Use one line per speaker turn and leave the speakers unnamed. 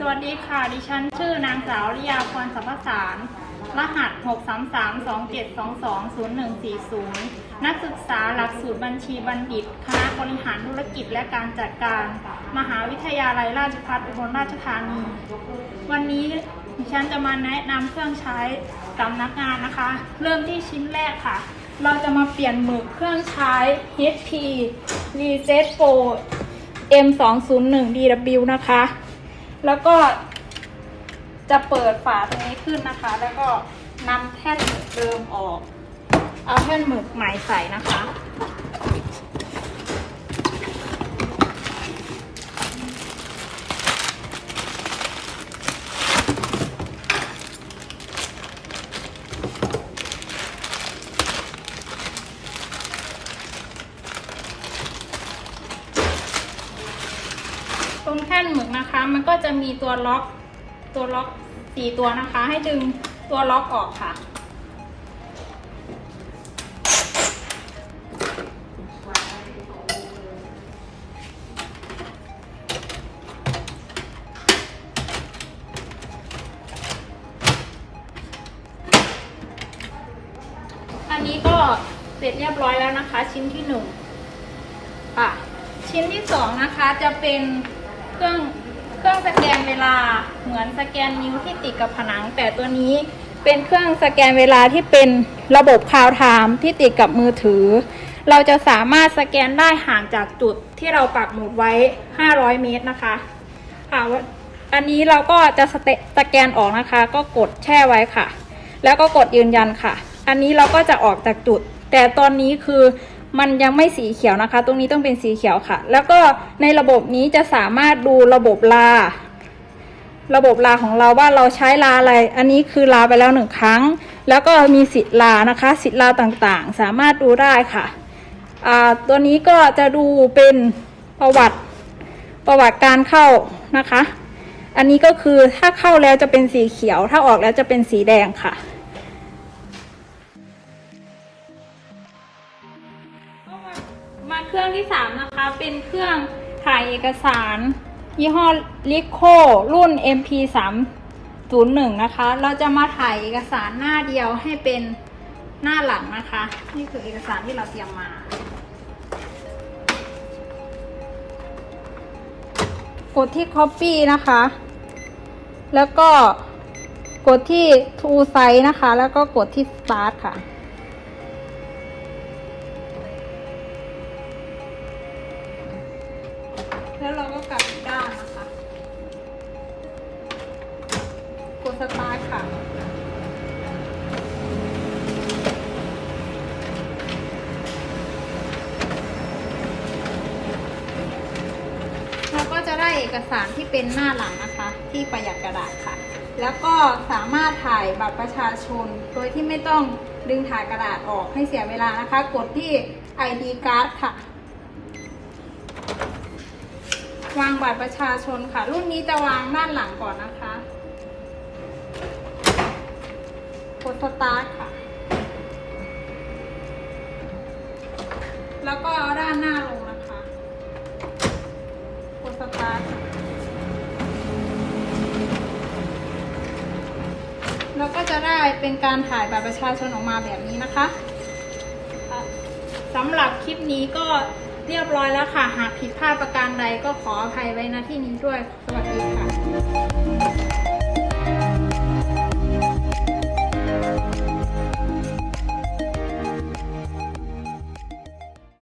สวัสดีค่ะ ดิฉันชื่อนางสาวริยาพรสัพพสาร รหัส 63327220140 นักศึกษาหลักสูตรบัญชีบัณฑิต คณะบริหารธุรกิจและการจัดการ มหาวิทยาลัยราชภัฏอุบลราชธานี วันนี้ดิฉันจะมาแนะนำเครื่องใช้สำนักงานนะคะ เริ่มที่ชิ้นแรกค่ะ เราจะมาเปลี่ยนหมึกเครื่องใช้ HP Reset Pro M201DW นะคะ แล้วก็จะเปิดฝาตรงนี้ขึ้นนะคะ แล้วก็นำแท่นหมึกเดิมออก เอาแท่นหมึกใหม่ใส่นะคะ ตรงแท่นหมึกนะคะ มันก็จะมีตัวล็อกตัวล็อกสี่ตัวนะคะ ให้ดึงตัวล็อกออกค่ะ อันนี้ก็เสร็จเรียบร้อยแล้วนะคะ ชิ้นที่หนึ่งค่ะชิ้นที่สองนะคะจะเป็น เครื่องเครื่องสแกนเวลาเหมือนสแกนนิ้วที่ติดกับผนัง แต่ตัวนี้เป็นเครื่องสแกนเวลาที่เป็นระบบคาวไทม์ที่ติดกับมือถือ เราจะสามารถสแกนได้ห่างจากจุดที่เราปักหมุดไว้ 500 เมตรนะคะค่ะว่าอันนี้เราก็จะสเตสแกนออกนะคะ ก็กดแช่ไว้ค่ะ แล้วก็กดยืนยันค่ะ อันนี้เราก็จะออกจากจุด แต่ตอนนี้คือ มันยังไม่สีเขียวนะคะ ตรงนี้ต้องเป็นสีเขียวค่ะ แล้วก็ในระบบนี้จะสามารถดูระบบลา ระบบลาของเราว่าเราใช้ลาอะไร อันนี้คือลาไปแล้วหนึ่งครั้ง แล้วก็มีสิทธิ์ลานะคะ สิทธิ์ลาต่างๆ สามารถดูได้ค่ะอ่าตัวนี้ก็จะดูเป็นประวัติประวัติการเข้านะคะ อันนี้ก็คือถ้าเข้าแล้วจะเป็นสีเขียว ถ้าออกแล้วจะเป็นสีแดงค่ะ มาเครื่องที่สามนะคะ เป็นเครื่องถ่ายเอกสาร ยี่ห้อลิโครุ่น MP 3 0 1นะคะ เราจะมาถ่ายเอกสารหน้าเดียวให้เป็นหน้าหลังนะคะ นี่คือเอกสารที่เราเตรียมมา กดที่ Copy นะคะ แล้วก็กดที่ To Size นะคะ แล้วก็กดที่ Start ค่ะ แล้วเราก็กลับด้านนะคะกดสตาร์ทค่ะ เราก็จะได้เอกสารที่เป็นหน้าหลังนะคะ ที่ประหยัดกระดาษค่ะ แล้วก็สามารถถ่ายบัตรประชาชน โดยที่ไม่ต้องดึงถ่ายกระดาษออกให้เสียเวลานะคะ กดที่ ID card ค่ะ วางบัตรประชาชนค่ะ รุ่นนี้จะวางด้านหลังก่อนนะคะกดสตาร์ทค่ะ แล้วก็ด้านหน้าลงนะคะกดสตาร์ทแล้วก็จะได้เป็นการถ่ายบัตรประชาชนออกมาแบบนี้นะคะสำหรับคลิปนี้ก็ เรียบร้อยแล้วค่ะ หากผิดพลาดประการใดก็ขออภัยไว้นะที่นี้ด้วย สวัสดีค่ะ